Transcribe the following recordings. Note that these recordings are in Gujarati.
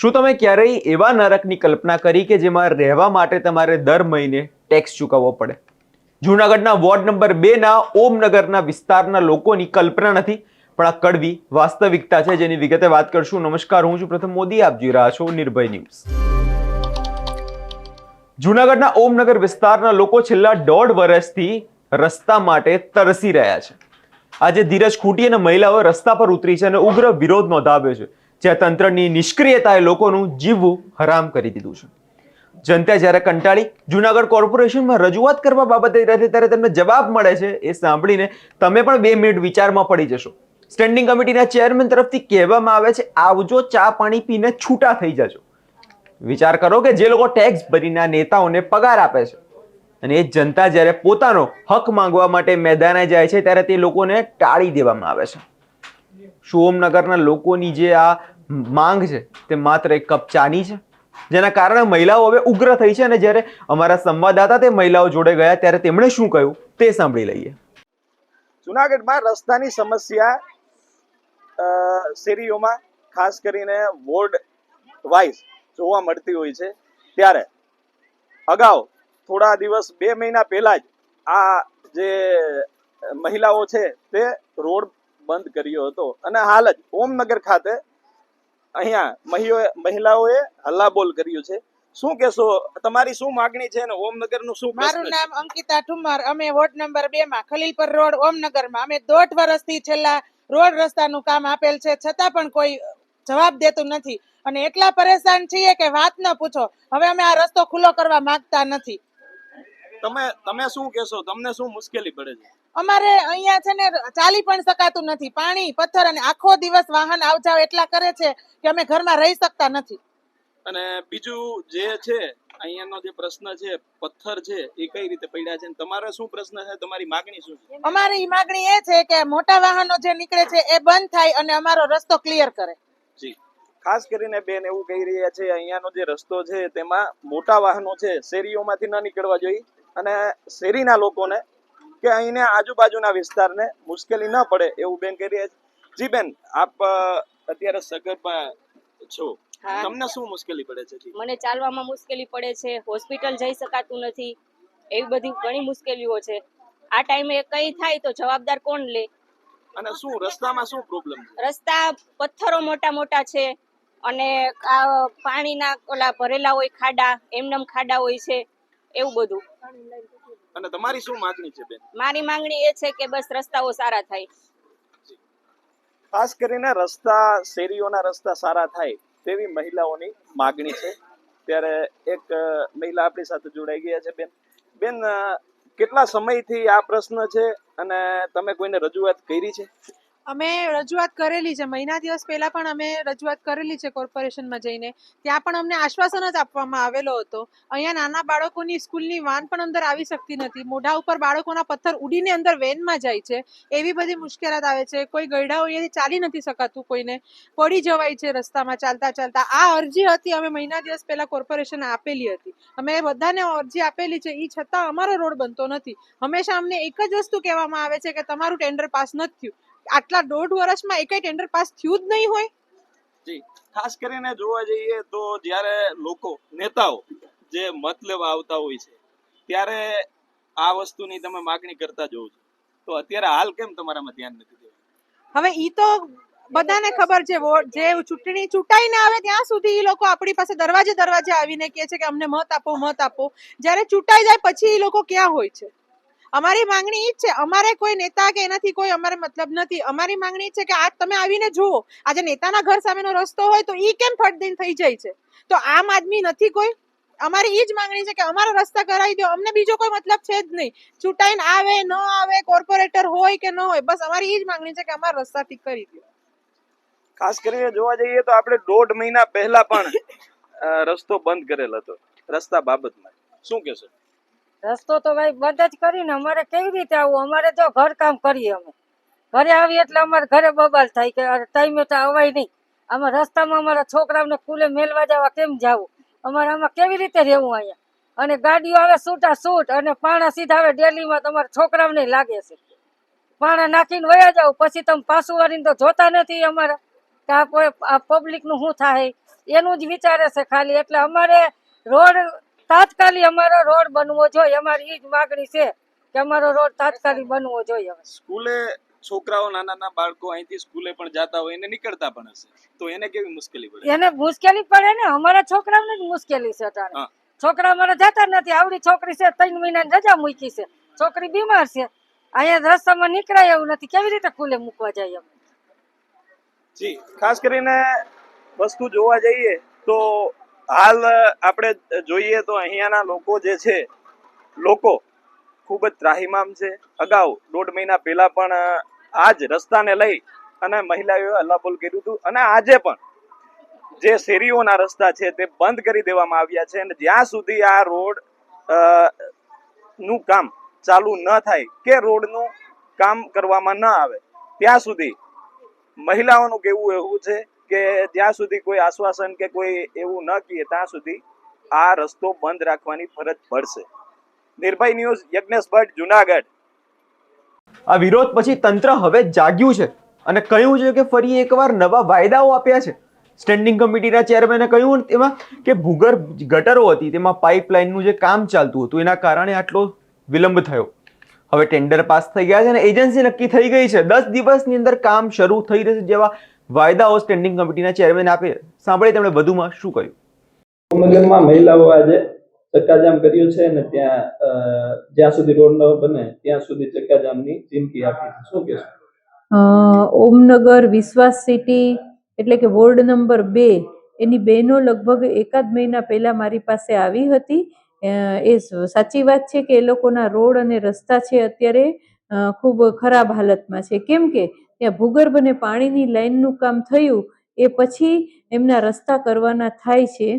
શું તમે ક્યારેય એવા નરકની કલ્પના કરી કે જેમાં રહેવા માટે તમારે દર મહિને ટેક્સ ચૂકવવો પડે? જૂનાગઢના વોર્ડ નંબર બેના ઓમનગરના વિસ્તારના લોકોની કલ્પના નથી, પણ આ કડવી વાસ્તવિકતા છે જેની વિગતે વાત કરશું. નમસ્કાર, હું છું પ્રથમ મોદી. આપ જોઈ રહ્યા છો નિર્ભય ન્યૂઝ. જૂનાગઢના ઓમનગર વિસ્તારના લોકો છેલ્લા દોઢ વર્ષથી રસ્તા માટે તરસી રહ્યા છે. આજે ધીરજ ખૂટી અને મહિલાઓ રસ્તા પર ઉતરી છે અને ઉગ્ર વિરોધ નોંધાવ્યો છે. જ્યાં તંત્રની નિષ્ક્રિયતાએ લોકોનું જીવવું હરામ કરી દીધું છે. જનતા જ્યારે કંટાળી જુનાગઢ કોર્પોરેશનમાં રજૂઆત કરવા બાબતે રહે ત્યારે તેમને જવાબ મળે છે એ સાંભળીને તમે પણ બે મિનિટ વિચારમાં પડી જશો. સ્ટેન્ડિંગ કમિટીના ચેરમેન તરફથી કહેવામાં આવે છે, આવજો, ચા, પાણી પીને છૂટા થઈ જજો. વિચાર કરો કે જે લોકો ટેક્સ ભરીને નેતાઓને પગાર આપે છે અને એ જનતા જ્યારે પોતાનો હક માંગવા માટે મેદાને જાય છે ત્યારે તે લોકોને ટાળી દેવામાં આવે છે. શું ઓમનગરના લોકોની જે આ માંગ છે, તે માત્ર એક કપ ચાની છે. જેના કારણે મહિલાઓ હવે ઉગ્ર થઈ છે અને જ્યારે અમારા સંવાદદાતા તે મહિલાઓ જોડે ગયા ત્યારે તેમણે શું કહ્યું તે સાંભળી લઈએ. જુનાગઢમાં રસ્તાની સમસ્યા શેરીઓમાં, ખાસ કરીને વોર્ડ વાઇઝ જોવા મળતી હોય છે. ત્યારે અગાઉ થોડા દિવસ, બે મહિના પહેલા જ આ જે મહિલાઓ છે તે રોડ બંધ કર્યો હતો. અને હાલ જ ઓમનગર ખાતે અહીંયા મહિલાઓએ હલ્લાબોલ કર્યું છે. શું કેશો તમારી શું માગણી છે ને ઓમનગરનું શું મારું નામ અંકિતા ઠુમર અમે વોર્ડ નંબર બે માં ખલીલપર રોડ ઓમનગરમાં. અમે દોઢ વર્ષથી છેલ્લા રોડ રસ્તાનું કામ આપેલ છે. છતાં પણ કોઈ જવાબ દેતું નથી. અને એટલા પરેશાન છીએ કે વાત ન પૂછો. હવે અમે આ રસ્તો ખુલ્લો કરવા માંગતા નથી. તમે તમે શું કહેશો? તમને શું મુશ્કેલી પડે છે? અમારે અહીંયા છે ને ચાલી પણ શકાતું નથી. પાણી પથ્થર અને આખો દિવસ વાહન આવજાવ એટલા કરે છે કે અમે ઘરમાં રહી શકતા નથી. અને બીજું જે છે અહીંયાનો જે પ્રશ્ન છે પથ્થર છે એ કઈ રીતે પડ્યા છે? અને તમારો શું પ્રશ્ન છે? તમારી માગણી શું છે? અમારી માગણી એ છે કે મોટા વાહનો જે નીકળે છે એ બંધ થાય અને અમારો રસ્તો ક્લિયર કરે. જી. ખાસ કરીને બેન એવું કહી રહ્યા છે અહીંયાનો જે રસ્તો છે તેમાં મોટા વાહનો છે શેરીઓમાંથી ન નીકળવા જોઈએ. અને શેરીના લોકોને કે અહીંને આજુબાજુના વિસ્તારને મુશ્કેલી ન પડે એવું બેન કહી રહ્યા છે. જી બેન આપ અત્યારે સગર્ભા છો. તમને શું મુશ્કેલી પડે છે મને ચાલવામાં મુશ્કેલી પડે છે હોસ્પિટલ જઈ શકાતું નથી એવી બધી ઘણી મુશ્કેલીઓ છે. આ ટાઈમે કઈ થાય તો જવાબદાર કોણ લે? અને શું રસ્તામાં શું પ્રોબ્લેમ રસ્તા પથ્થરો મોટા મોટા છે અને આ પાણીના ઓલા ભરેલા હોય ખાડા એમનેમ ખાડા હોય છે એવું બધું. અને તમારી શું માંગણી છે બેન? મારી માંગણી એ છે કે બસ રસ્તાઓ સારા થાય. ખાસ કરીને રસ્તા શેરીઓના રસ્તા સારા થાય તેવી મહિલાઓની માગણી છે. ત્યારે એક મહિલા આપણી સાથે જોડાઈ ગયા છે બેન. બેન કેટલા સમયથી આ પ્રશ્ન છે અને તમે કોઈને રજૂઆત કરી છે? અમે રજૂઆત કરેલી છે. મહિના દિવસ પહેલા પણ અમે રજૂઆત કરેલી છે કોર્પોરેશનમાં જઈને. ત્યાં પણ અમને આશ્વાસન જ આપવામાં આવેલો હતો. અહીંયા નાના બાળકોની સ્કૂલની વાન પણ અંદર આવી શકતી નથી. મોઢા ઉપર બાળકોના પથ્થર ઉડીને અંદર વેનમાં જાય છે. એવી બધી મુશ્કેલાત આવે છે. કોઈ ગયડાઓ અહીંયાથી ચાલી નથી શકાતું કોઈને. પડી જવાય છે રસ્તામાં ચાલતા ચાલતા. આ અરજી હતી અમે મહિના દિવસ પહેલા કોર્પોરેશન આપેલી હતી. અમે બધાને અરજી આપેલી છે. એ છતાં અમારો રોડ બનતો નથી. હંમેશા અમને એક જ વસ્તુ કહેવામાં આવે છે કે તમારું ટેન્ડર પાસ નથી થયું. આટલા દોઢ વર્ષમાં એકય ટેન્ડર પાસ થયું જ નહીં હોય? જી ખાસ કરીને જોવા જઈએ તો જ્યારે લોકો નેતાઓ જે મત લેવા આવતા હોય છે ત્યારે આ વસ્તુની તમે માગણી કરતા જોવો છો. તો અત્યારે હાલ કેમ તમારામાં ધ્યાન નથી હવે ઈ તો બધાને ખબર છે જે ચૂંટણી ચૂંટાઈને આવે ત્યાં સુધી ઈ લોકો આપણી પાસે દરવાજે દરવાજે આવીને કહે છે કે અમને મત આપો મત આપો. જ્યારે ચૂંટાઈ જાય પછી ઈ લોકો ક્યાં હોય છે? અમારી માંગણી ઈ જ છે, અમારે કોઈ નેતા કે એનાથી કોઈ અમારે મતલબ નથી. અમારી માંગણી છે કે આજ તમે આવીને જુઓ, આજે નેતાના ઘર સામેનો રસ્તો હોય તો ઈ કેમ ફટદીન થઈ જાય છે? તો આમ આદમી નથી કોઈ? અમારી ઈ જ માંગણી છે કે અમારો રસ્તા કરાવી દો, અમને બીજો કોઈ મતલબ છે જ નહીં. ચૂંટાઈને આવે, ન આવે, કોર્પોરેટર હોય કે ન હોય, બસ અમારી ઈ જ માંગણી છે કે અમારો રસ્તા ઠીક કરી દો. ખાસ કરીને જોવા જઈએ તો આપણે દોઢ મહિના પહેલા પણ રસ્તો બંધ કરેલ હતો, રસ્તા બાબતમાં. શું કહેશો? રસ્તો તો ભાઈ બંધ જ કરીને અમારે કેવી રીતે આવવું અમારે તો ઘર કામ કરીએ અમે. ઘરે આવીએ એટલે અમારે ઘરે બબાલ થાય કે ટાઈમે તો અવાય નહીં. આમાં રસ્તામાં અમારા છોકરાઓને ખુલે મેલવા જવા કેમ જવું? અમારે આમાં કેવી રીતે રહેવું અહીંયા? અને ગાડીઓ આવે છૂટા છૂટ અને પાણા સીધા આવે ડેલીમાં તમારા છોકરાઓને લાગે છે. પાણા નાખીને વયા જાવ પછી તમે પાછું વાળીને તો જોતા નથી અમારા કે આ કોઈ આ પબ્લિકનું શું થાય? એનું જ વિચારે છે ખાલી. એટલે અમારે રોડ તાત્કાલિક અમારો રોડ બનવો જોઈએ. અમારી ઈ જ માગણી છે કે અમારો રોડ તાત્કાલિક બનવો જોઈએ સ્કૂલે છોકરાઓ નાના નાના બાળકો અહીંથી સ્કૂલે પણ જતા હોય એને નીકળતા પણ હશે. તો એને કેવી મુશ્કેલી પડે? એને મુશ્કેલી પડે ને. અમારા છોકરાઓને જ મુશ્કેલી છે અટાણે છોકરા અમારા જતા નથી. આવડી છોકરી છે ત્રણ મહિનાની રજા મૂકી છે. છોકરી બીમાર છે. અહીંયા રસ્તામાં નીકળાય એવું નથી. કેવી રીતે ખુલે મૂકવા જાય અમે જી. ખાસ કરીને વસ્તુ જોવા જઈએ તો હાલ આપણે જોઈએ તો અહીંયાના લોકો જે છે, લોકો ખૂબ જ ત્રાહિમામ છે. અગાઉ દોઢ મહિના પહેલા પણ આ જ રસ્તાને લઈ અને મહિલાઓએ હલ્લાબોલ કર્યું હતું. અને આજે પણ જે શેરીઓના રસ્તા છે તે બંધ કરી દેવામાં આવ્યા છે અને જ્યાં સુધી આ રોડનું કામ ચાલુ ન થાય કે રોડનું કામ કરવામાં ન આવે, ત્યાં સુધી મહિલાઓનું કેવું એવું છે કે જ્યાં સુધી કોઈ આશ્વાસન કે કોઈ એવું ન કહે ત્યાં સુધી આ રસ્તો બંધ રાખવાની ફરજ પડશે. નિર્ભય ન્યૂઝ, યજ્ઞેશ ભટ્ટ, જુનાગઢ. આ વિરોધ પછી તંત્ર હવે જાગ્યું છે અને કહ્યું છે કે ફરી એકવાર નવા વાયદાઓ આપ્યા છે. સ્ટેન્ડિંગ કમિટીના ચેરમેને કહ્યું તેમાં કે ભૂગર્ભ ગટરો હતી, તેમાં પાઇપલાઇનનું જે કામ ચાલતું હતું, એના કારણે આટલો વિલંબ થયો. હવે ટેન્ડર પાસ થઈ ગયા છે અને એજન્સી નક્કી થઈ ગઈ છે. દસ દિવસની અંદર કામ શરૂ થઈ રહેશે જેવા વાયદાઓ સ્ટેન્ડિંગ કમિટીના ચેરમેન આપે. સાંભળીએ તેમણે વધુમાં શું કહ્યું. મગરમાં મહિલાઓ આજે ચક્કાજામ કર્યો છે અને ત્યાં જ્યાં સુધી રોડ ન બને ત્યાં સુધી ચક્કાજામની ચીમકી આપી શું કહેશો? ઓમનગર વિશ્વાસ સિટી એટલે કે વોર્ડ નંબર બે એની બહેનો લગભગ એકાદ મહિના પહેલા મારી પાસે આવી હતી. એ સાચી વાત છે કે એ લોકોના રોડ અને રસ્તા છે અત્યારે ખૂબ ખરાબ હાલતમાં છે. કેમ કે ત્યાં ભૂગર્ભ અને પાણીની લાઈનનું કામ થયું એ પછી એમના રસ્તા કરવાના થાય છે.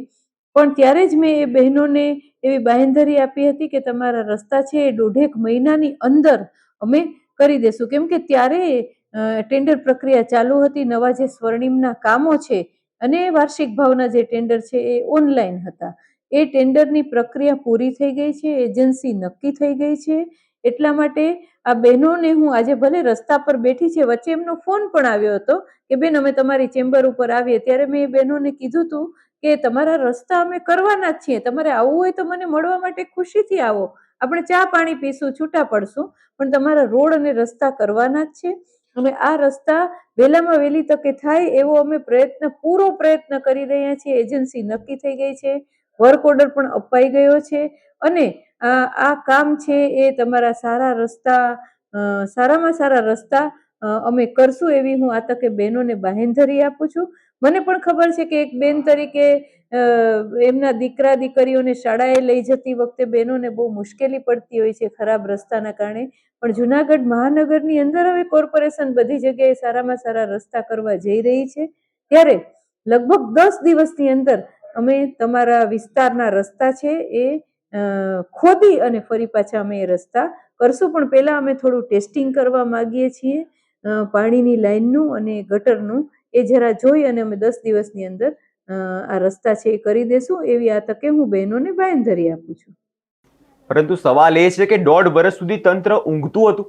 પણ ત્યારે જ મેં એ બહેનોને એવી બાહેંધરી આપી હતી કે તમારા રસ્તા છે એ દોઢેક મહિનાની અંદર અમે કરી દેશું. કેમ કે ત્યારે ટેન્ડર પ્રક્રિયા ચાલુ હતી, નવા જે સ્વર્ણિમના કામો છે અને વાર્ષિક ભાવના જે ટેન્ડર છે એ ઓનલાઈન હતા. એ ટેન્ડરની પ્રક્રિયા પૂરી થઈ ગઈ છે, એજન્સી નક્કી થઈ ગઈ છે એટલા માટે આ બહેનોને હું આજે ભલે રસ્તા પર બેઠી છે, વચ્ચે એમનો ફોન પણ આવ્યો હતો કે, બેન, અમે તમારી ચેમ્બર ઉપર આવીએ. ત્યારે મેં એ બહેનોને કીધું હતું કે, તમારા રસ્તા અમે કરવાના જ છીએ. તમારે આવવું હોય તો મને મળવા માટે ખુશીથી આવો. આપણે ચા પાણી પીશું, છૂટા પડશું, પણ તમારા રોડ અને રસ્તા કરવાના જ છે. અને આ રસ્તા વહેલામાં વહેલી તકે થાય એવો અમે પ્રયત્ન, પૂરો પ્રયત્ન કરી રહ્યા છીએ. એજન્સી નક્કી થઈ ગઈ છે. વર્ક ઓર્ડર પણ અપાઈ ગયો છે. અને આ કામ છે એ તમારા સારા રસ્તા સારામાં સારા રસ્તા અમે કરશું એવી હું આ તકે બહેનોને બાહેંધરી આપું છું. મને પણ ખબર છે કે એક બેન તરીકે એમના દીકરા દીકરીઓને શાળાએ લઈ જતી વખતે બહેનોને બહુ મુશ્કેલી પડતી હોય છે ખરાબ રસ્તાના કારણે. પણ જુનાગઢ મહાનગરની અંદર હવે કોર્પોરેશન બધી જગ્યાએ સારામાં સારા રસ્તા કરવા જઈ રહી છે. ત્યારે લગભગ દસ દિવસની અંદર અમે તમારા વિસ્તારના રસ્તા છે એ ખોદી અને ફરી પાછા અમે એ રસ્તા કરશું. પણ પહેલાં અમે થોડું ટેસ્ટિંગ કરવા માગીએ છીએ. પાણીની લાઈનનું અને ગટરનું એ જરા જોઈ અને અમે દસ દિવસની અંદર આ રસ્તા છે એ કરી દેશું. એવી આ તકે હું બહેનોને બાંયધરી આપું છું. પરંતુ સવાલ એ છે કે દોઢ વર્ષ સુધી તંત્ર ઊંઘતું હતું?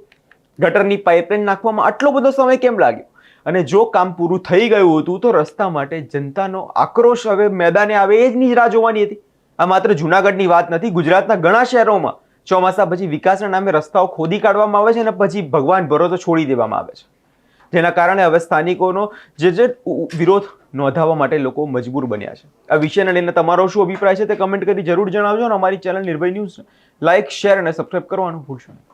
ગટરની પાઇપલાઇન નાખવામાં આટલો બધો સમય કેમ લાગ્યો? અને જો કામ પૂરું થઈ ગયું હતું તો રસ્તા માટે જનતાનો આક્રોશ હવે મેદાને આવે એ જ ની રાહ જોવાની હતી. આ માત્ર જુનાગઢની વાત નથી, ગુજરાતના ઘણા શહેરોમાં ચોમાસા પછી વિકાસના નામે રસ્તાઓ ખોદી કાઢવામાં આવે છે અને પછી ભગવાન ભરોસો છોડી દેવામાં આવે છે. જેના કારણે હવે સ્થાનિકોનો જે જે વિરોધ નોંધાવવા માટે લોકો મજબૂર બન્યા છે. આ વિષયને લઈને તમારો શું અભિપ્રાય છે તે કમેન્ટ કરી જરૂર જણાવજો અને અમારી channel Nirbhay news like, share અને સબસ્ક્રાઇબ કરવાનું ભૂલશો નહીં.